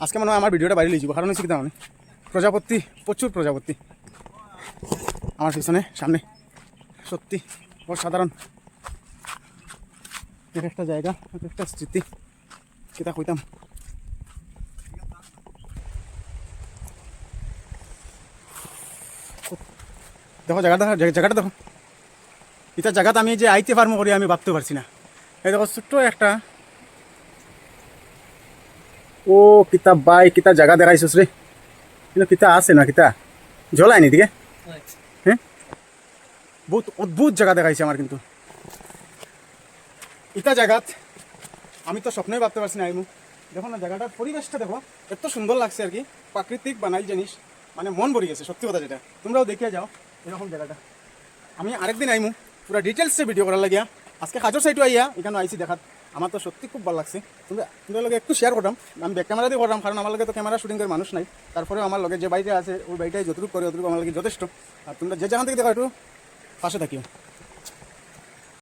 আজকে মনে আমার ভিডিওটা বাইরে লিখব কারণ হচ্ছে মানে প্রজাপতি, প্রচুর প্রজাপতি। আমার পিছনে, সামনে। সত্যি, অসাধারণ। এক একটা জায়গা এক একটা স্মৃতি। কিতা কইতাম? দেখো, জায়গাটা জায়গা- জায়গাটা দেখো। এটা জায়গাটা আমি যে আইতে পারব করি আমি ভাবতে পারছি না। এই দেখো, ছোট্ট একটা ও, কিতা বাই, কিতা জায়গা দেখাইছিস রে কিন্তু কিতা আছে না, কিতা? জলাই নি দিকে হ্যাঁ বহুত অদ্ভুত জায়গা দেখাইছে আমার কিন্তু। ইটা জায়গাত আমি তো স্বপ্নই ভাবতে পারছি না আইমু দেখো না জায়গাটার পরিবেশটা দেখো এত সুন্দর লাগছে আর কি। প্রাকৃতিক বানাই জিনিস মানে মন ভরে গেছে সত্যি কথা যেটা। তোমরাও দেখে যাও, এরকম জায়গাটা আমি আরেকদিন আইমু পুরো ডিটেলসে ভিডিও করার লাগিয়া। আজকে হাজর সাইটও আইয়া এখানে আইসি দেখাত। আমার তো সত্যি খুব ভালো লাগছে। তুমি তোমার লগে একটু শেয়ার করতাম আমি ব্যাক ক্যামেরা দিয়ে করতাম কারণ আমার লগে তো ক্যামেরা শুটিং করে মানুষ নাই। তারপরেও আমার লগে যে বাড়িটা আছে, ওই বাড়িটাই যতটুকু করে, অতটুকু আমার লাগে যথেষ্ট। আর তোমরা যে যেখান থেকে দেখো, একটু পাশে থাকিও।